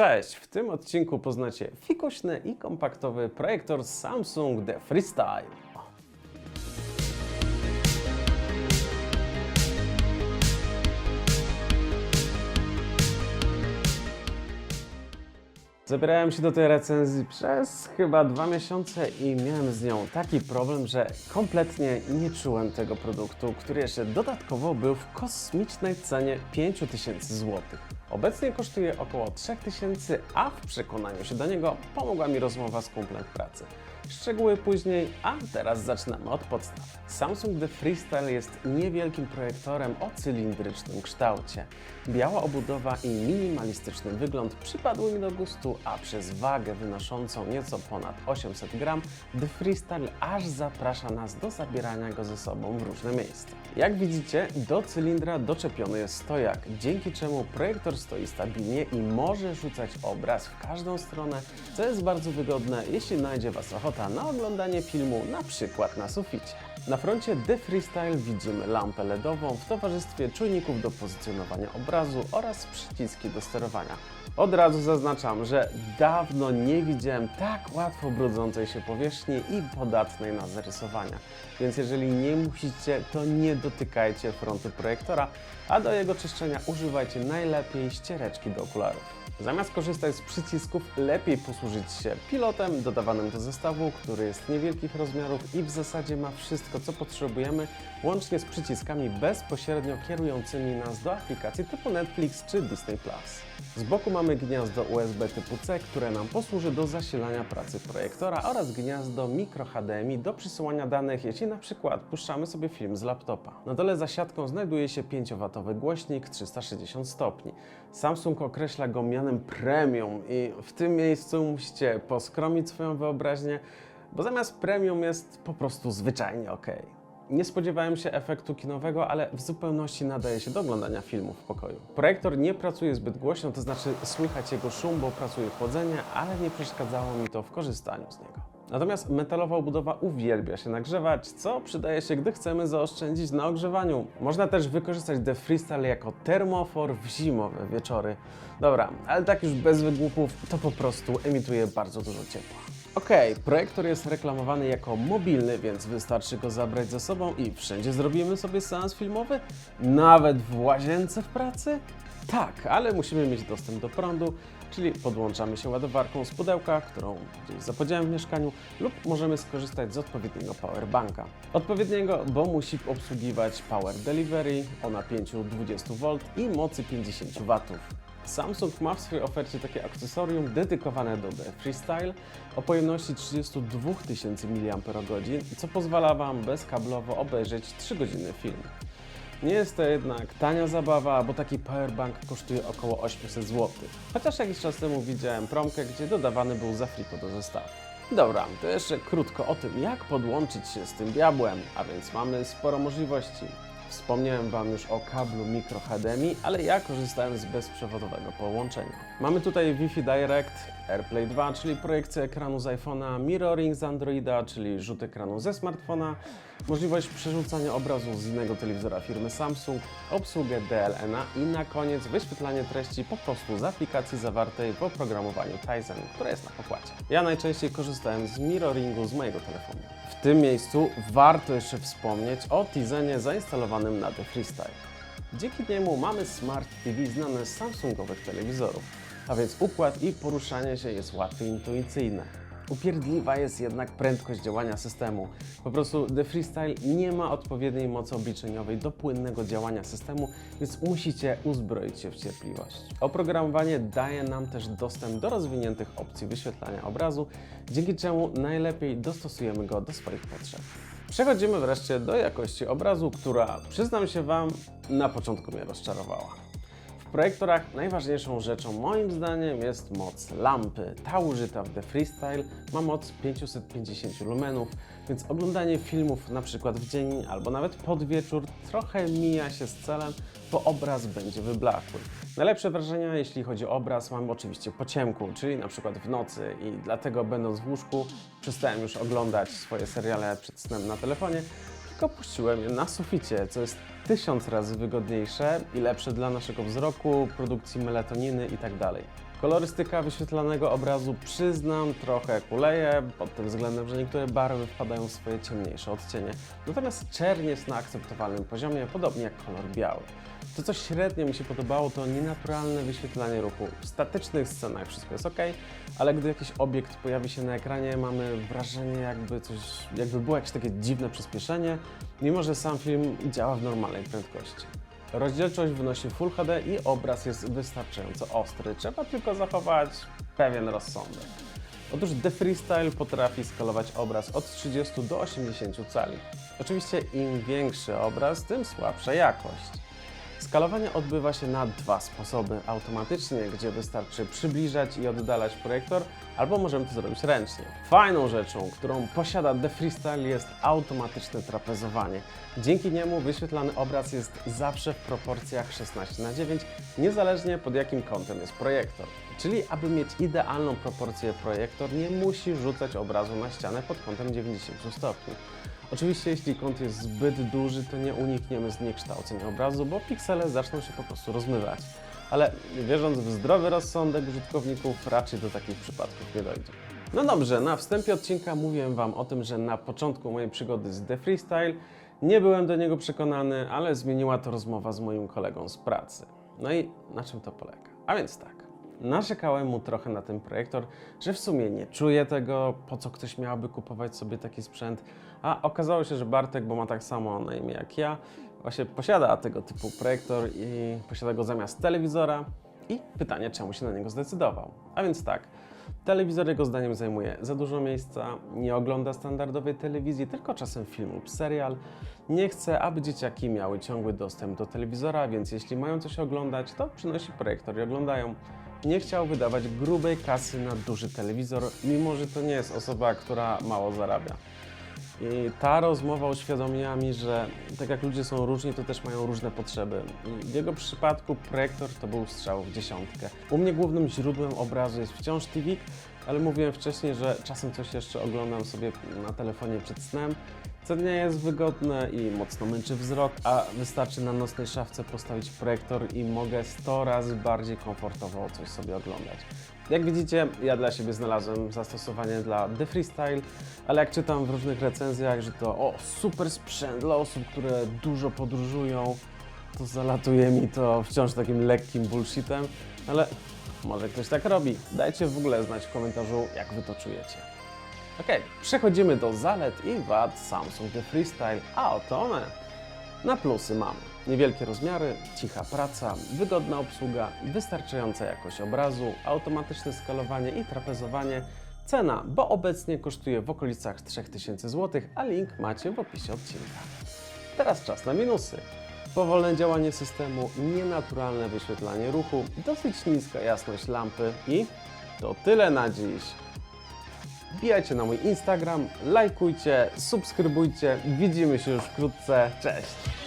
Cześć! W tym odcinku poznacie fikuśny i kompaktowy projektor Samsung The Freestyle. Zabierałem się do tej recenzji przez chyba dwa miesiące i miałem z nią taki problem, że kompletnie nie czułem tego produktu, który jeszcze dodatkowo był w kosmicznej cenie 5000 zł. Obecnie kosztuje około 3000, a w przekonaniu się do niego pomogła mi rozmowa z kumplem pracy. Szczegóły później, a teraz zaczynamy od podstaw. Samsung The Freestyle jest niewielkim projektorem o cylindrycznym kształcie. Biała obudowa i minimalistyczny wygląd przypadły mi do gustu, a przez wagę wynoszącą nieco ponad 800 gram, The Freestyle aż zaprasza nas do zabierania go ze sobą w różne miejsca. Jak widzicie, do cylindra doczepiony jest stojak, dzięki czemu projektor stoi stabilnie i może rzucać obraz w każdą stronę, co jest bardzo wygodne, jeśli znajdzie Was ochota na oglądanie filmu, na przykład na suficie. Na froncie The Freestyle widzimy lampę LEDową w towarzystwie czujników do pozycjonowania obrazu oraz przyciski do sterowania. Od razu zaznaczam, że dawno nie widziałem tak łatwo brudzącej się powierzchni i podatnej na zarysowania. Więc jeżeli nie musicie, to nie dotykajcie frontu projektora, a do jego czyszczenia używajcie najlepiej ściereczki do okularów. Zamiast korzystać z przycisków, lepiej posłużyć się pilotem dodawanym do zestawu, który jest niewielkich rozmiarów i w zasadzie ma wszystko, co potrzebujemy, łącznie z przyciskami bezpośrednio kierującymi nas do aplikacji typu Netflix czy Disney+. Z boku mamy gniazdo USB typu C, które nam posłuży do zasilania pracy projektora oraz gniazdo micro HDMI do przesyłania danych, jeśli na przykład puszczamy sobie film z laptopa. Na dole za siatką znajduje się 5W głośnik 360 stopni. Samsung określa go mianem premium i w tym miejscu musicie poskromić swoją wyobraźnię, bo zamiast premium jest po prostu zwyczajnie ok. Nie spodziewałem się efektu kinowego, ale w zupełności nadaje się do oglądania filmu w pokoju. Projektor nie pracuje zbyt głośno, to znaczy słychać jego szum, bo pracuje chłodzenie, ale nie przeszkadzało mi to w korzystaniu z niego. Natomiast metalowa obudowa uwielbia się nagrzewać, co przydaje się, gdy chcemy zaoszczędzić na ogrzewaniu. Można też wykorzystać The Freestyle jako termofor w zimowe wieczory. Dobra, ale tak już bez wygłupów, to po prostu emituje bardzo dużo ciepła. Okej, projektor jest reklamowany jako mobilny, więc wystarczy go zabrać ze sobą i wszędzie zrobimy sobie seans filmowy? Nawet w łazience w pracy? Tak, ale musimy mieć dostęp do prądu, czyli podłączamy się ładowarką z pudełka, którą gdzieś zapodziałem w mieszkaniu, lub możemy skorzystać z odpowiedniego powerbanka. Odpowiedniego, bo musi obsługiwać power delivery o napięciu 20V i mocy 50 W. Samsung ma w swojej ofercie takie akcesorium dedykowane do Freestyle o pojemności 32 tysięcy mAh, co pozwala Wam bezkablowo obejrzeć 3 godziny film. Nie jest to jednak tania zabawa, bo taki powerbank kosztuje około 800 zł. Chociaż jakiś czas temu widziałem promkę, gdzie dodawany był za friko do zestawu. Dobra, to jeszcze krótko o tym, jak podłączyć się z tym diabłem, a więc mamy sporo możliwości. Wspomniałem Wam już o kablu micro HDMI, ale ja korzystałem z bezprzewodowego połączenia. Mamy tutaj Wi-Fi Direct, AirPlay 2, czyli projekcja ekranu z iPhone'a, mirroring z Androida, czyli rzut ekranu ze smartfona, możliwość przerzucania obrazu z innego telewizora firmy Samsung, obsługę DLNA i na koniec wyświetlanie treści po prostu z aplikacji zawartej w oprogramowaniu Tizen, które jest na pokładzie. Ja najczęściej korzystałem z mirroringu z mojego telefonu. W tym miejscu warto jeszcze wspomnieć o Tizenie zainstalowanym na The Freestyle. Dzięki niemu mamy Smart TV znane z Samsungowych telewizorów, a więc układ i poruszanie się jest łatwe i intuicyjne. Upierdliwa jest jednak prędkość działania systemu. Po prostu The Freestyle nie ma odpowiedniej mocy obliczeniowej do płynnego działania systemu, więc musicie uzbroić się w cierpliwość. Oprogramowanie daje nam też dostęp do rozwiniętych opcji wyświetlania obrazu, dzięki czemu najlepiej dostosujemy go do swoich potrzeb. Przechodzimy wreszcie do jakości obrazu, która, przyznam się Wam, na początku mnie rozczarowała. Projektorach najważniejszą rzeczą moim zdaniem jest moc lampy. Ta użyta w The Freestyle ma moc 550 lumenów, więc oglądanie filmów na przykład w dzień albo nawet pod wieczór trochę mija się z celem, bo obraz będzie wyblakły. Najlepsze wrażenia, jeśli chodzi o obraz, mam oczywiście po ciemku, czyli na przykład w nocy i dlatego będąc w łóżku przestałem już oglądać swoje seriale przed snem na telefonie, tylko puściłem je na suficie, co jest tysiąc razy wygodniejsze i lepsze dla naszego wzroku, produkcji melatoniny itd. Kolorystyka wyświetlanego obrazu przyznam trochę kuleje, pod tym względem, że niektóre barwy wpadają w swoje ciemniejsze odcienie. Natomiast czerń jest na akceptowalnym poziomie, podobnie jak kolor biały. To, co średnio mi się podobało, to nienaturalne wyświetlanie ruchu. W statycznych scenach wszystko jest ok, ale gdy jakiś obiekt pojawi się na ekranie, mamy wrażenie, jakby coś, jakby było jakieś takie dziwne przyspieszenie, mimo że sam film działa w normalnej prędkości. Rozdzielczość wynosi Full HD i obraz jest wystarczająco ostry. Trzeba tylko zachować pewien rozsądek. Otóż The Freestyle potrafi skalować obraz od 30 do 80 cali. Oczywiście im większy obraz, tym słabsza jakość. Skalowanie odbywa się na dwa sposoby. Automatycznie, gdzie wystarczy przybliżać i oddalać projektor, albo możemy to zrobić ręcznie. Fajną rzeczą, którą posiada The Freestyle jest automatyczne trapezowanie. Dzięki niemu wyświetlany obraz jest zawsze w proporcjach 16 na 9, niezależnie pod jakim kątem jest projektor. Czyli aby mieć idealną proporcję projektor nie musi rzucać obrazu na ścianę pod kątem 90 stopni. Oczywiście jeśli kąt jest zbyt duży, to nie unikniemy zniekształcenia obrazu, bo piksele zaczną się po prostu rozmywać. Ale wierząc w zdrowy rozsądek użytkowników, raczej do takich przypadków nie dojdzie. No dobrze, na wstępie odcinka mówiłem Wam o tym, że na początku mojej przygody z The Freestyle nie byłem do niego przekonany, ale zmieniła to rozmowa z moim kolegą z pracy. No i na czym to polega? A więc tak. Narzekałem mu trochę na ten projektor, że w sumie nie czuję tego, po co ktoś miałby kupować sobie taki sprzęt, a okazało się, że Bartek, bo ma tak samo na imię jak ja, właśnie posiada tego typu projektor i posiada go zamiast telewizora i pytanie, czemu się na niego zdecydował. A więc tak, telewizor jego zdaniem zajmuje za dużo miejsca, nie ogląda standardowej telewizji, tylko czasem film lub serial, nie chce, aby dzieciaki miały ciągły dostęp do telewizora, więc jeśli mają coś oglądać, to przynosi projektor i oglądają. Nie chciał wydawać grubej kasy na duży telewizor, mimo że to nie jest osoba, która mało zarabia. I ta rozmowa uświadomiła mi, że tak jak ludzie są różni, to też mają różne potrzeby. I w jego przypadku projektor to był strzał w dziesiątkę. U mnie głównym źródłem obrazu jest wciąż TV, ale mówiłem wcześniej, że czasem coś jeszcze oglądam sobie na telefonie przed snem, co nie jest wygodne i mocno męczy wzrok, a wystarczy na nocnej szafce postawić projektor i mogę 100 razy bardziej komfortowo coś sobie oglądać. Jak widzicie, ja dla siebie znalazłem zastosowanie dla The Freestyle, ale jak czytam w różnych recenzjach, że to o, super sprzęt dla osób, które dużo podróżują, to zalatuje mi to wciąż takim lekkim bullshitem, ale może ktoś tak robi. Dajcie w ogóle znać w komentarzu, jak wy to czujecie. Ok, przechodzimy do zalet i wad Samsung The Freestyle, a oto one. Na plusy mamy niewielkie rozmiary, cicha praca, wygodna obsługa, wystarczająca jakość obrazu, automatyczne skalowanie i trapezowanie. Cena, bo obecnie kosztuje w okolicach 3000 zł, a link macie w opisie odcinka. Teraz czas na minusy. Powolne działanie systemu, nienaturalne wyświetlanie ruchu, dosyć niska jasność lampy i to tyle na dziś. Wbijajcie na mój Instagram, lajkujcie, subskrybujcie. Widzimy się już wkrótce. Cześć!